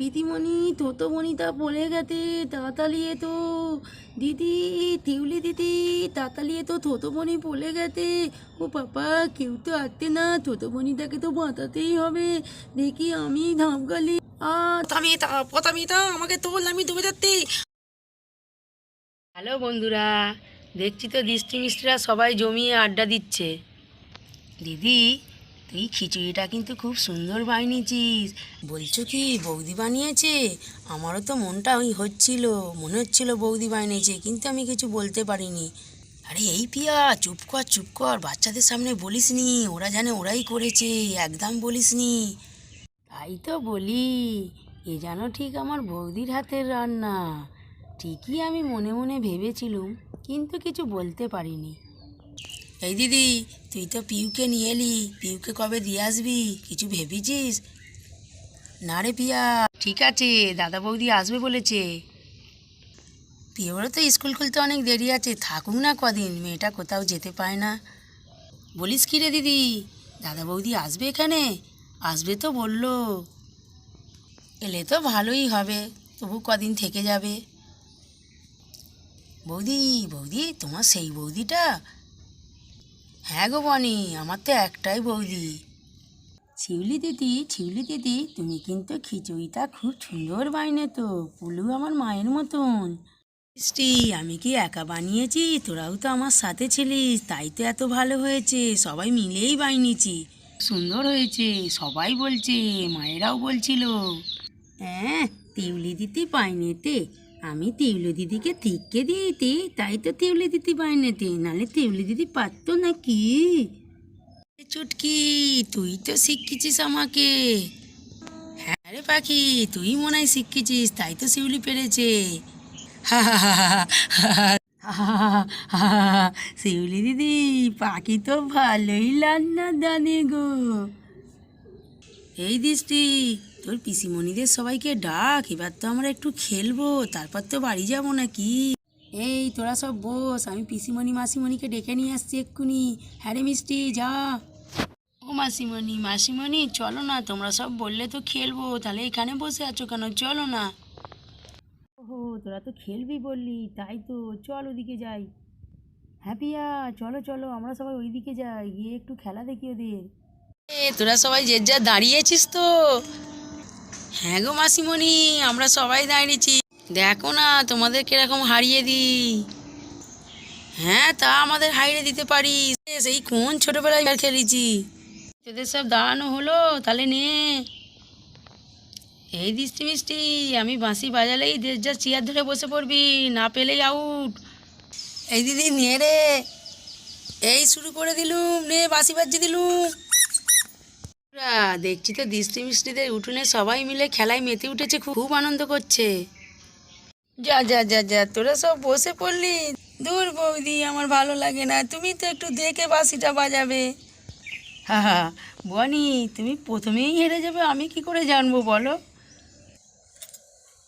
পিদিমণি থতমণিটা পড়ে তাড়াতাড়ি এ তো দিদি, তিউলি দিদি এ তো থতমণি পড়ে গেছে। ও বাবা, কেউ তো আসতে না থতমণিটাকে তো বাঁচাতেই হবে। দেখি আমি ধাপগালি আ তা আমাকে তোল, আমি ডুবে যাচ্ছি। হ্যালো বন্ধুরা, দেখছি তো দৃষ্টি মিষ্টিরা সবাই জমিয়ে আড্ডা দিচ্ছে। দিদি তুই খিচুড়িটা কিন্তু খুব সুন্দর বানিয়েছিস। বলছো কি, বৌদি বানিয়েছে? আমারও তো মনটা ওই হচ্ছিল, মনে হচ্ছিল বৌদি বানিয়েছে, কিন্তু আমি কিছু বলতে পারিনি। আরে এই পিয়া, চুপ কর চুপ কর, বাচ্চাদের সামনে বলিসনি ওরা জানে ওরাই করেছে, একদম বলিসনি তাই তো বলি, এ যেন ঠিক আমার বৌদির হাতের রান্না। ঠিকই আমি মনে মনে ভেবেছিলুম, কিন্তু কিছু বলতে পারিনি। এই দিদি, তুই তো পিউকে নিয়ে এলি। পিউকে কবে দিয়ে আসবি? কিছু ভেবেছিস? না রে পিয়া। ঠিক আছে, দাদা বৌদি আসবে বলেছে। পিওরও তো স্কুল খুলতে অনেক দেরি আছে, থাকুক না কদিন, মেয়েটা কোথাও যেতে পায় না। বলিস কি রে দিদি, দাদা বৌদি আসবে এখানে? আসবে তো বলল। এলে তো ভালোই হবে, তবু কদিন থেকে যাবে। বৌদি বৌদি, তোমার সেই বৌদিটা হ্যাঁ গো বনি আমার তো একটাই বৌদি। শিউলি দিদি শিউলি দিদি তুমি কিন্তু খিচুড়িটা খুব সুন্দর বাইনে তো পুলু আমার মায়ের মতন। মিষ্টি আমি কি একা বানিয়েছি? তোরাও তো আমার সাথে ছিলিস তাই তো এত ভালো হয়েছে সবাই মিলেই বানিয়েছি। সুন্দর হয়েছে সবাই বলছে মায়েরাও বলছিল। হ্যাঁ তিউলি দিদি বাইনেতে আমি তিউলি দিদিকে ঠিককে দিয়েছি তাই তো তিউলি দিদি বাইনেতে নালে তিউলি দিদি পারতো নাকি চুটকি তুই তো শিখিয়েছিস আমাকে হ্যাঁ রে পাখি তুই মনে হয় শিখিয়েছিস তাই তো শিউলি পেরেছে শিউলি দিদি পাখি তো ভালোই রান্না জানে গো এই দৃষ্টি তোর পিসিমণিদের সবাইকে ডাক, এবার তো আমরা একটু খেলব, তারপর তো বাড়ি যাব নাকি? এই, তোরা সব বস, আমি পিসিমণি মাসিমণিকে ডেকে নিয়ে আসছি এক্ষুনি। হ্যাঁ রে মিষ্টি, যা। ও মাসিমণি মাসিমণি, চলো না, তোমরা সব বললে তো খেলব, তাহলে এখানে বসে আছো কেন? চলো না। ওহো, তোরা তো খেলবি বললি, তাই তো, চল ওদিকে যাই। হ্যাঁ পিয়া, চলো চলো, আমরা সবাই ওইদিকে যাই, গিয়ে একটু খেলা দেখি ওদের। তোরা সবাই যে যা দাঁড়িয়েছিস তো। হ্যাঁ গো মাসিমণি, আমরা সবাই দাঁড়িয়েছি। দেখো না, তোমাদের কীরকম হারিয়ে দিই। হ্যাঁ তা আমাদের হারিয়ে দিতে পারিস। সেই কোন ছোটবেলায় খেলেছি। তোদের সব দাঁড়ানো হলো, তাহলে নে। এই দৃষ্টি মিষ্টি, আমি বাঁশি বাজালেই দেশ যা চেয়ার ধরে বসে পড়বি, না পেলেই আউট এই দিদি নিয়ে রে। এই শুরু করে দিলুম, নে বাঁশি বাজিয়ে দিলুম। দেখছি তো দৃষ্টি মিষ্টিদের উঠোনে সবাই মিলে খেলায় মেতে উঠেছে, খুব আনন্দ করছে। যা যা যা যা, তোরা সব বসে পড়লি? দূর বৌদি, আমার ভালো লাগে না, তুমি তো একটু দেখে বাসিটা বাজাবে। হা হা, বনি, তুমি প্রথমেই হেরে যাবে, আমি কি করে জানব বলো?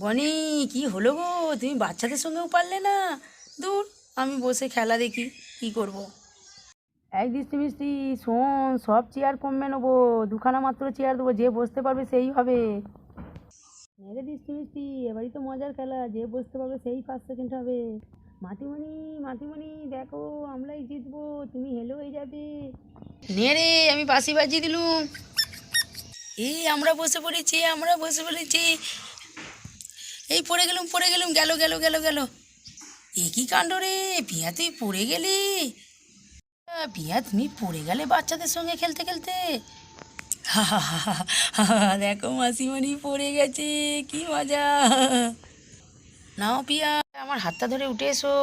বনি, কি হলো গো? তুমি বাচ্চাদের সঙ্গেও পারলে না। দূর, আমি বসে খেলা দেখি, কি করব? এই দৃষ্টি মিষ্টি, শোন, সব চেয়ার কমবে নেব, দুখানা মাত্র চেয়ার দেবো, যে বসতে পারবে সেই হবে। মেরে দৃষ্টি মিষ্টি, এবারই তো মজার খেলা, যে বসতে পারবে সেই ফার্স্ট সেকেন্ড হবে। মাটিমণি মাটিমণি দেখো আমরাই জিতবো, তুমি হেলো হয়ে যাবে। নে রে, আমি বাঁশি বাজিয়ে দিলুম। এই আমরা বসে পড়েছি, আমরা বসে পড়েছি। এই, পড়ে গেলুম পড়ে গেলুম, গেল গেল গেল গেল। এ কি কাণ্ড রে পিয়া তুই পড়ে গেলি। পিয়া তুমি পড়ে গেলে বাচ্চাদের সঙ্গে খেলতে খেলতে? দেখো মাসিমণি পড়ে গেছে, কি মজা। নাও পিয়া, আমার হাতটা ধরে উঠে এসো।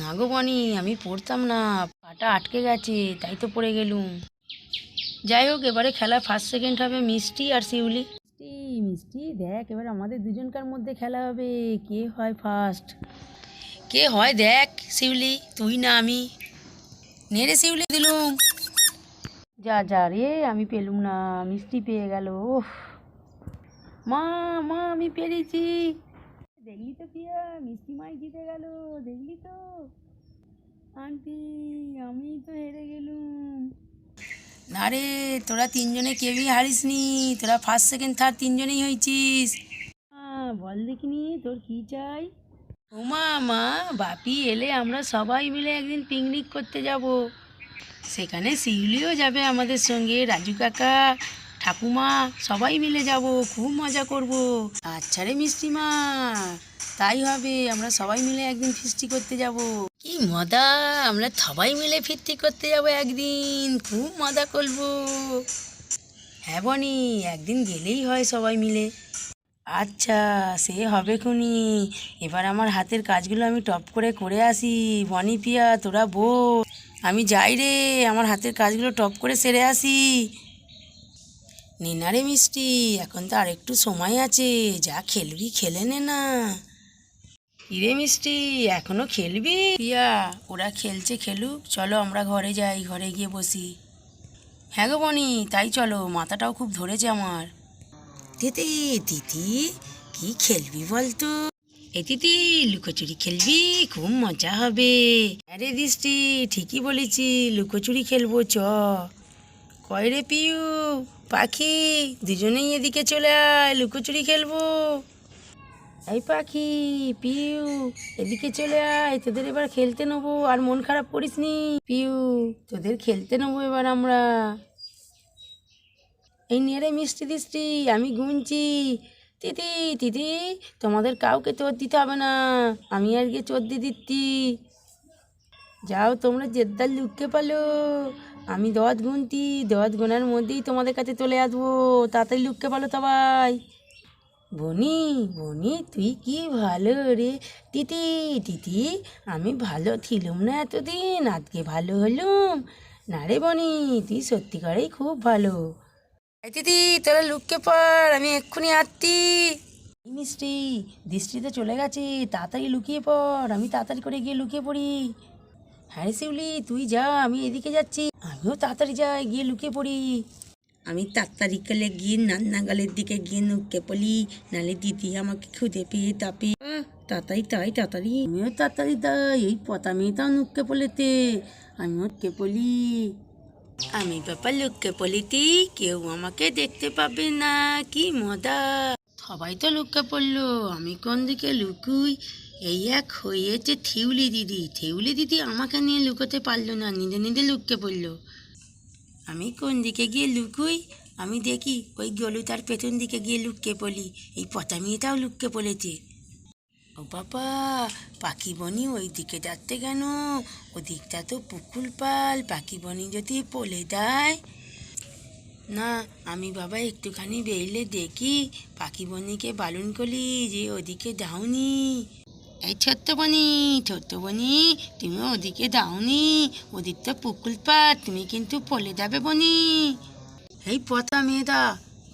না গো বনি, আমি পড়তাম না, পাটা আটকে গেছে, তাই তো পড়ে গেলুম। যাই হোক, এবারে খেলা ফার্স্ট সেকেন্ড হবে মিষ্টি আর শিউলি। মিষ্টি মিষ্টি, দেখ, এবার আমাদের দুজনকার মধ্যে খেলা হবে। কে হয় ফার্স্ট কে হয়, দেখ, শিউলি, তুই না আমি। নেড়ে শিউলি দিলুম। যা যা রে আমি পেলুম না মিষ্টি পেয়ে গেল ওফ মা মা আমি পেরেছি। দেখলি তো পিয়া মিষ্টি মাই জিতে গেল দেখলি তো। আন্টি আমি তো হেরে গেলুম। না রে তোরা তিনজনে কেউই হারিসনি তোরা ফার্স্ট সেকেন্ড থার্ড তিনজনেই হয়েছিস। বল দেখিনি তোর কি চাই? ওমা মা, বাপি এলে আমরা সবাই মিলে একদিন পিকনিক করতে যাব। সেখানে শিউলিও যাবে আমাদের সঙ্গে, রাজু কাকা, ঠাকুমা, সবাই মিলে যাব, খুব মজা করব। আচ্ছা রে মিষ্টিমা, তাই হবে, আমরা সবাই মিলে একদিন ফিস্টি করতে যাব। কি মজা, আমরা সবাই মিলে ফিস্টি করতে যাব একদিন, খুব মজা করব। হ্যাঁ বনি, একদিন গেলেই হয় সবাই মিলে। আচ্ছা সে হবে খুনি। এবার আমার হাতের কাজগুলো আমি টপ করে করে আসি। বনি পিয়া, তোরা বো আমি যাই রে, আমার হাতের কাজগুলো টপ করে সেরে আসি। নে না রে মিষ্টি, এখন তো আর একটু সময় আছে। যা খেলবি, খেলে নে না। ইরে মিষ্টি, এখনও খেলবি? পিয়া, ওরা খেলছে খেলুক। চলো আমরা ঘরে যাই, ঘরে গিয়ে বসি। হ্যাঁ গো বনি, তাই চলো, মাথাটাও খুব ধরেছে আমার। দিদি দিদি, কি খেলবি বলতো? এ দিদি, লুকোচুরি খেলবি, খুব মজা হবে। আরে দৃষ্টি, ঠিকই বলেছি, লুকোচুরি খেলব, চ। কয় রে পিউ, পাখি, দুজনেই এদিকে চলে আয়, লুকোচুরি খেলব। এই পাখি, পিউ, এদিকে চলে আয়, তোদের এবার খেলতে নেব, আর মন খারাপ করিস নি পিউ, তোদের খেলতে নেব এবার আমরা। এই নিয়ে মিষ্টি দিষ্টি, আমি গুনছি। দিদি দিদি তোমাদের কাউকে চোর দিতে হবে না, আমি আর গিয়ে চোর দিয়ে দিচ্ছি। যাও তোমরা জেদ্দার লুককে পালো, আমি দশ গুনতি দশ গোনার মধ্যেই তোমাদের কাছে চলে আসব, তাড়াতাড়ি লুককে পালো সবাই। বনি বনি, তুই কি ভালো রে? দিদি দিদি আমি ভালো ছিলুম না এতদিন, আজকে ভালো হলুম। না রে বনি, তুই সত্যিকারেই খুব ভালো। দিদি তোরা লুককে পর আমি এক্ষুনি আসছি। মিষ্টি দৃষ্টিতে চলে গেছে তাড়াতাড়ি লুকিয়ে পড় আমি তাড়াতাড়ি করে গিয়ে লুকিয়ে পড়ি। হ্যাঁ শিউলি তুই যা আমি এদিকে যাচ্ছি। আমিও তাড়াতাড়ি যাই গিয়ে লুকিয়ে পড়ি। আমি তাড়াতাড়ি করে গিয়ে নান্নাগালের দিকে গিয়ে নুকে পড়ি নালে দিদি আমাকে খুদে পেয়ে তাপে তাড়াতাড়ি তাই তাড়াতাড়ি। আমিও তাড়াতাড়ি তাই এই পতা মেয়েটাও নুকে পড়লেতে আমিও নুকে পড়ি। আমি বাবা লুককে পলিতি কেউ আমাকে দেখতে পাবে না। কি মজা! সবাই তো লুককে পড়ল। আমি কোন দিকে লুকুই? এই এক হয়েছে থিউলি দিদি। থিউলি দিদি আমাকে নিয়ে লুকোতে পারল না, নিজে নিজে লুককে পড়ল। আমি কোন দিকে গিয়ে লুকুই? আমি দেখি ওই গলু তার পেছন দিকে গিয়ে লুককে পড়ি এই পচা মেয়েটাও লুককে পড়েছে। ও বাবা পাখি বনি ওই দিকে যাচ্ছে কেন? ওদিকটা তো পুকুর পাল পাখি বনি যদি পলে দেয় না, আমি বাবা একটুখানি বেরলে দেখি পাখি বনিকে বালুন করি যে ওদিকে যাওনি। এই ছোট্ট বনি ছোট্ট বনি তুমি ওদিকে যাওনি, ওদিক তো পুকুর পাড় তুমি কিন্তু পলে যাবে বনি। এই পথা মেয়েদা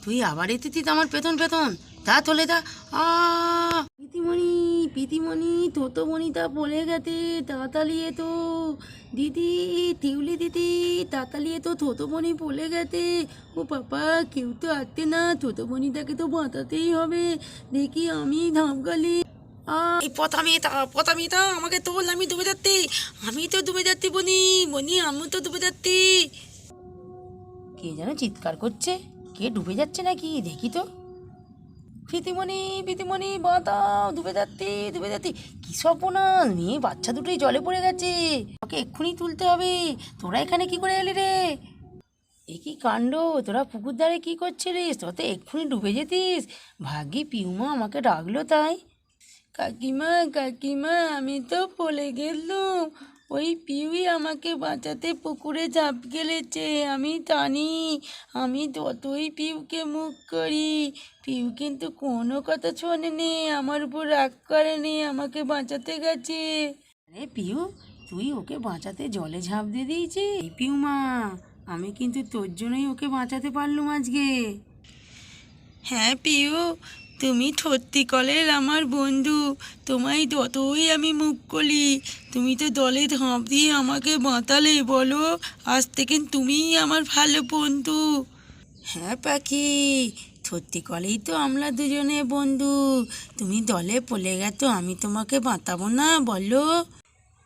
তুই আবার এতেছিস আমার পেতন পেতন তা তোলে দা আ পিতিমণি পিতিমণি তোতো মণিটা পড়ে গেছে তাড়াতাড়ি তো দিদি, তিউলি দিদি তাড়াতাড়ি তো থতো মণি পড়ে গেছে। ও পাপা, কেউ তো আসতে না থতো মণিটাকে তো বাঁচাতেই হবে। দেখি আমি ধামগালি। এই পথা মেয়েটা পথা আমাকে তোল, আমি ডুবে যাচ্ছি। আমি তো ডুবে যাচ্ছি, বনি বনি আমি তো ডুবে যাচ্ছি। কে যেন চিৎকার করছে, কে ডুবে যাচ্ছে নাকি, দেখি তো। প্রীতিমণি প্রীতিমণি বাঁধাও ডুবে যাচ্ছি ডুবে যাচ্ছি। কি সর্বনাশ মেয়ে বাচ্চা দুটোই জলে পড়ে গেছে। ওকে এক্ষুনি তুলতে হবে। তোরা এখানে কি করে এলি রে? এ কি কাণ্ড? তোরা পুকুর ধারে কী করছিলিস? তোরা তো এক্ষুনি ডুবে যেতিস। ভাগ্যি পিউমা আমাকে ডাকলো তাই। কাকিমা কাকিমা, আমি তো পলে গেলুম। ওই পিউই আমাকে বাঁচাতে পুকুরে ঝাঁপ গেলেছে আমি টানি আমি ততই পিউকে মুখ করি পিউ কিন্তু কোনো কথা শোনেনি আমার উপর রাগ করেনি আমাকে বাঁচাতে গেছে। আরে পিউ তুই ওকে বাঁচাতে জলে ঝাঁপ দিয়ে দিয়েছি পিউ মা আমি কিন্তু তোর জন্যই ওকে বাঁচাতে পারলুম আজকে। হ্যাঁ পিউ তুমি সত্যি কলের আমার বন্ধু। তোমায় যতই আমি মুখ করি তুমি তো দলে ধাপ দিয়ে আমাকে বাঁচালে বলো, আজ থেকে তুমিই আমার ভালো বন্ধু। হ্যাঁ পাখি সত্যি কলেই তো আমরা দুজনে বন্ধু। তুমি দলে পলে গেছো, আমি তোমাকে বাঁচাবো না, বলো।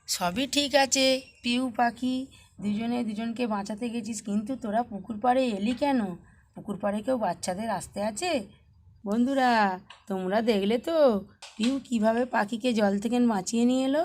সবই ঠিক আছে, পিউ পাখি, দুজনে দুজনকে বাঁচাতে গেছিস, কিন্তু তোরা পুকুর পাড়ে এলি কেন? পুকুর পাড়ে কেউ বাচ্চাদের আসতে আছে? বন্ধুরা তোমরা দেখলে তো পিউ কীভাবে পাখিকে জল থেকে বাঁচিয়ে নিয়ে এলো?